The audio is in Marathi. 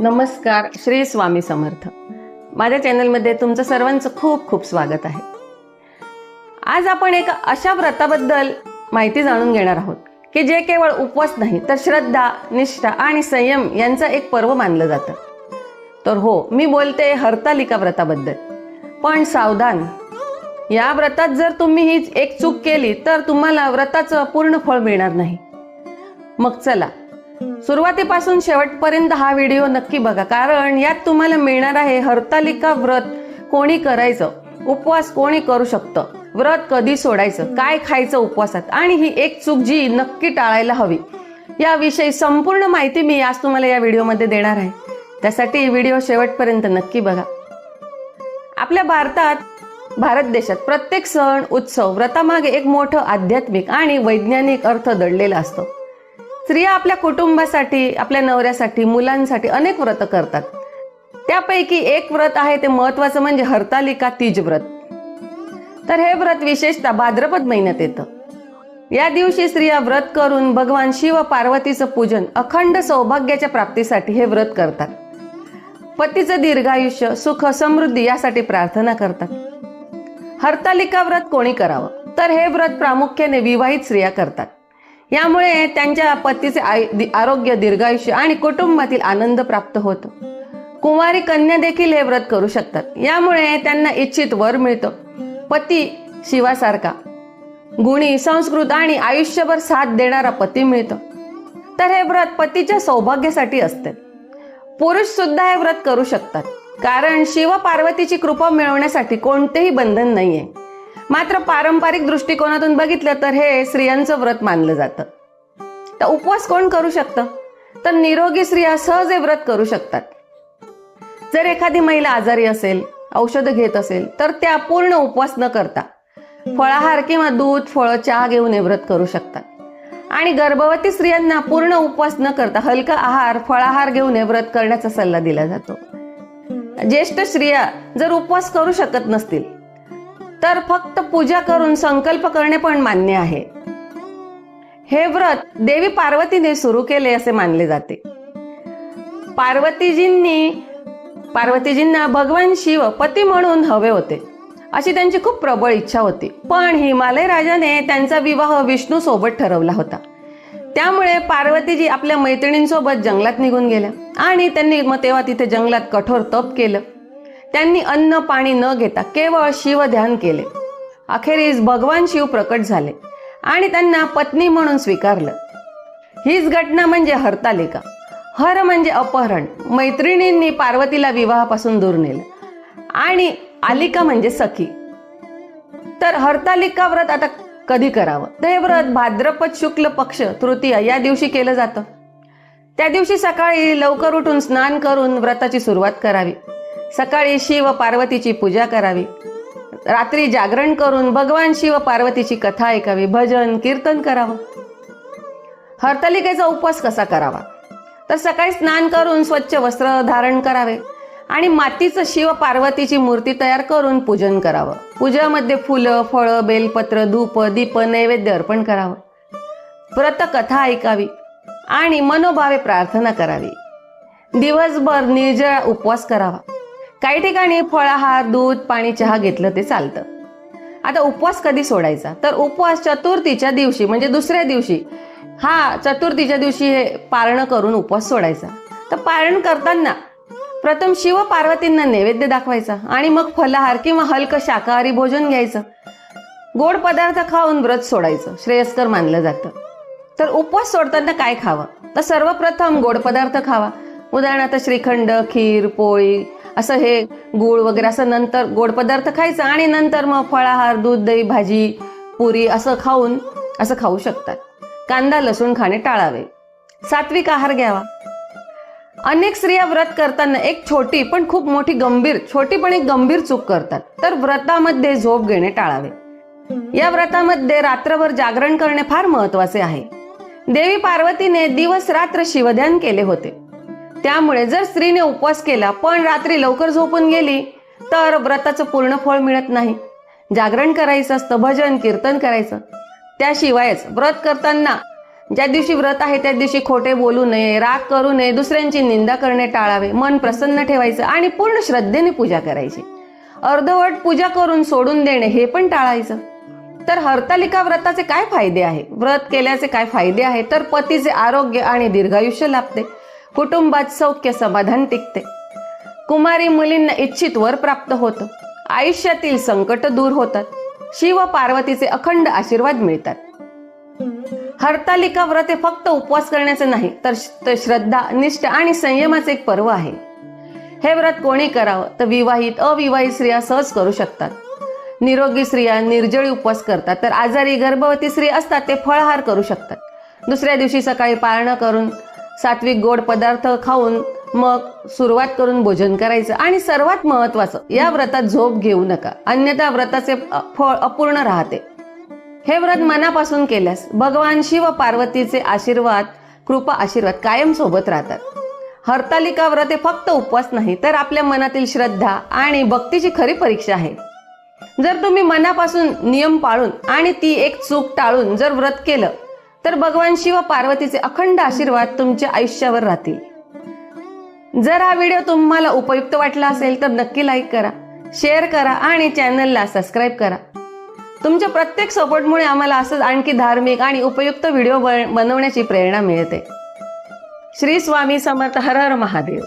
नमस्कार श्री स्वामी समर्थ. माझ्या चॅनलमध्ये तुमचं सर्वांचं खूप खूप स्वागत आहे. आज आपण एका अशा व्रताबद्दल माहिती जाणून घेणार आहोत की जे केवळ उपवास नाही तर श्रद्धा निष्ठा आणि संयम यांचं एक पर्व मानलं जातं. तर हो मी बोलते हरतालिका व्रताबद्दल. पण सावधान या व्रतात जर तुम्ही ही एक चूक केली तर तुम्हाला व्रताचं पूर्ण फळ मिळणार नाही. मग चला सुरुवातीपासून शेवटपर्यंत हा व्हिडिओ नक्की बघा. कारण यात तुम्हाला मिळणार आहे हरतालिका व्रत. कोणी करायचं? उपवास कोणी करू शकतं? व्रत कधी सोडायचं? काय खायचं उपवासात? आणि ही एक चूक जी नक्की टाळायला हवी. याविषयी संपूर्ण माहिती मी आज तुम्हाला या व्हिडिओमध्ये देणार आहे. त्यासाठी व्हिडिओ शेवटपर्यंत नक्की बघा. आपल्या भारतात भारत देशात प्रत्येक सण उत्सव व्रतामागे एक मोठं आध्यात्मिक आणि वैज्ञानिक अर्थ दडलेला असतो. स्त्रिया आपल्या कुटुंबासाठी आपल्या नवऱ्यासाठी मुलांसाठी अनेक व्रत करतात. त्यापैकी एक व्रत आहे ते महत्वाचं म्हणजे हरतालिका तीज व्रत. तर हे व्रत विशेषतः भाद्रपद महिन्यात येतं. या दिवशी स्त्रिया व्रत करून भगवान शिव पार्वतीचं पूजन अखंड सौभाग्याच्या प्राप्तीसाठी हे व्रत करतात. पतीचं दीर्घायुष्य सुख समृद्धी यासाठी प्रार्थना करतात. हरतालिका व्रत कोणी करावं? तर हे व्रत प्रामुख्याने विवाहित स्त्रिया करतात. यामुळे त्यांच्या पतीचे आय- दि- आरोग्य दीर्घायुष्य आणि कुटुंबातील आनंद प्राप्त होतो. कुमारी कन्या देखील हे व्रत करू शकतात. यामुळे त्यांना इच्छित वर मिळतं. पती शिवासारखा. गुणी संस्कृत आणि आयुष्यभर साथ देणारा पती मिळतो. तर हे व्रत पतीच्या सौभाग्यासाठी असते. पुरुष सुद्धा हे व्रत करू शकतात. कारण शिव पार्वतीची कृपा मिळवण्यासाठी कोणतेही बंधन नाहीये. मात्र पारंपरिक दृष्टिकोनातून बघितलं तर हे स्त्रियांचं व्रत मानलं जातं. तर उपवास कोण करू शकतं? तर निरोगी स्त्रिया सहज हे व्रत करू शकतात. जर एखादी महिला आजारी असेल औषधं घेत असेल तर त्या पूर्ण उपवास न करता फळाहार किंवा दूध फळं चहा घेऊन हे व्रत करू शकतात. आणि गर्भवती स्त्रियांना पूर्ण उपवास न करता हलका आहार फळाहार घेऊन हे व्रत करण्याचा सल्ला दिला जातो. ज्येष्ठ स्त्रिया जर उपवास करू शकत नसतील तर फक्त पूजा करून संकल्प करणे पण मान्य आहे. हे व्रत देवी पार्वतीने सुरू केले असे मानले जाते. पार्वतीजींनी पार्वतीजींना भगवान शिव पती म्हणून हवे होते. अशी त्यांची खूप प्रबळ इच्छा होती. पण हिमालय राजाने त्यांचा विवाह विष्णू सोबत ठरवला होता. त्यामुळे पार्वतीजी आपल्या मैत्रिणींसोबत जंगलात निघून गेल्या आणि त्यांनी मग तेव्हा तिथे जंगलात कठोर तप केलं. त्यांनी अन्न पाणी न घेता केवळ शिव ध्यान केले. अखेरीस भगवान शिव प्रकट झाले आणि त्यांना पत्नी म्हणून स्वीकारलं. हीच घटना म्हणजे हरतालिका. हर म्हणजे अपहरण. मैत्रिणींनी पार्वतीला विवाहापासून दूर नेलं. आणि आलिका म्हणजे सखी. तर हरतालिका व्रत आता कधी करावं? ते व्रत भाद्रपद शुक्ल पक्ष तृतीया या दिवशी केलं जातं. त्या दिवशी सकाळी लवकर उठून स्नान करून व्रताची सुरुवात करावी. सकाळी शिव पार्वतीची पूजा करावी. रात्री जागरण करून भगवान शिव पार्वतीची कथा ऐकावी. भजन कीर्तन करावं. हरतालिकेचा उपवास कसा करावा? तर सकाळी स्नान करून स्वच्छ वस्त्र धारण करावे आणि मातीचं शिव पार्वतीची मूर्ती तयार करून पूजन करावं. पूजामध्ये फुलं फळं बेलपत्र धूप दीप नैवेद्य अर्पण करावं. व्रत कथा ऐकावी आणि मनोभावे प्रार्थना करावी. दिवसभर निर्जळा उपवास करावा. काही ठिकाणी फळाहार दूध पाणी चहा घेतलं ते चालतं. आता उपवास कधी सोडायचा? तर उपवास चतुर्थीच्या दिवशी म्हणजे दुसऱ्या दिवशी. हा चतुर्थीच्या दिवशी हे पारणं करून उपवास सोडायचा. तर पारण करताना प्रथम शिव पार्वतींना नैवेद्य दाखवायचा आणि मग फलाहार किंवा हलकं शाकाहारी भोजन घ्यायचं. गोड पदार्थ खाऊन व्रत सोडायचं. श्रेयस्कर मानलं जातं. तर उपवास सोडताना काय खावं? तर सर्वप्रथम गोड पदार्थ खावा. उदाहरणार्थ श्रीखंड खीर पोळी असं हे गुळ वगैरे असं नंतर गोड पदार्थ खायचं आणि नंतर मग फळाहार दूध दही भाजी पुरी असं खाऊन असं खाऊ शकतात. कांदा लसूण खाणे टाळावे. सात्विक आहार घ्यावा. अनेक स्त्रिया व्रत करताना एक छोटी पण खूप मोठी गंभीर छोटी पण एक गंभीर चूक करतात. तर व्रतामध्ये झोप घेणे टाळावे. या व्रतामध्ये रात्रभर जागरण करणे फार महत्त्वाचे आहे. देवी पार्वतीने दिवस रात्र शिवध्यान केले होते. त्यामुळे जर स्त्रीने उपवास केला पण रात्री लवकर झोपून गेली तर व्रताचं पूर्ण फळ मिळत नाही. जागरण करायचं असतं भजन कीर्तन करायचं. त्याशिवायच व्रत करताना ज्या दिवशी व्रत आहे त्या दिवशी खोटे बोलू नये राग करू नये दुसऱ्यांची निंदा करणे टाळावे मन प्रसन्न ठेवायचं आणि पूर्ण श्रद्धेने पूजा करायची. अर्धवट पूजा करून सोडून देणे हे पण टाळायचं. तर हरतालिका व्रताचे काय फायदे आहे? व्रत केल्याचे काय फायदे आहे? तर पतीचे आरोग्य आणि दीर्घायुष्य लाभते. कुटुंबात सौख्य समाधान टिकते. कुमारी मुलींना इच्छित वर प्राप्त होतं. आयुष्यातील संकट दूर होतात. शिव पार्वतीचे अखंड आशीर्वाद मिळतात. हरतालिका व्रत हे फक्त उपवास करण्याचे नाही तर श्रद्धा निष्ठ आणि संयमाचे एक पर्व आहे. हे व्रत कोणी करावं? तर विवाहित अविवाहित स्त्रिया सहज करू शकतात. निरोगी स्त्रिया निर्जळी उपवास करतात तर आजारी गर्भवती स्त्री असतात ते फळहार करू शकतात. दुसऱ्या दिवशी सकाळी पाळणं करून सात्विक गोड पदार्थ खाऊन मग सुरुवात करून भोजन करायचं. आणि सर्वात महत्वाचं या व्रतात झोप घेऊ नका. अन्यथा व्रताचे फळ अपूर्ण राहते. हे व्रत मनापासून केल्यास भगवान शिव पार्वतीचे आशीर्वाद कृपा आशीर्वाद कायम सोबत राहतात. हरतालिका व्रत हे फक्त उपवास नाही तर आपल्या मनातील श्रद्धा आणि भक्तीची खरी परीक्षा आहे. जर तुम्ही मनापासून नियम पाळून आणि ती एक चूक टाळून जर व्रत केलं तर भगवान शिव पार्वतीचे अखंड आशीर्वाद तुमच्या आयुष्यावर राहतील. जर हा व्हिडिओ तुम्हाला उपयुक्त वाटला असेल तर नक्की लाईक करा शेअर करा आणि चॅनलला सबस्क्राईब करा. तुमच्या प्रत्येक सपोर्टमुळे आम्हाला असंच आणखी धार्मिक आणि उपयुक्त व्हिडिओ बनवण्याची प्रेरणा मिळते. श्री स्वामी समर्थ हर हर महादेव.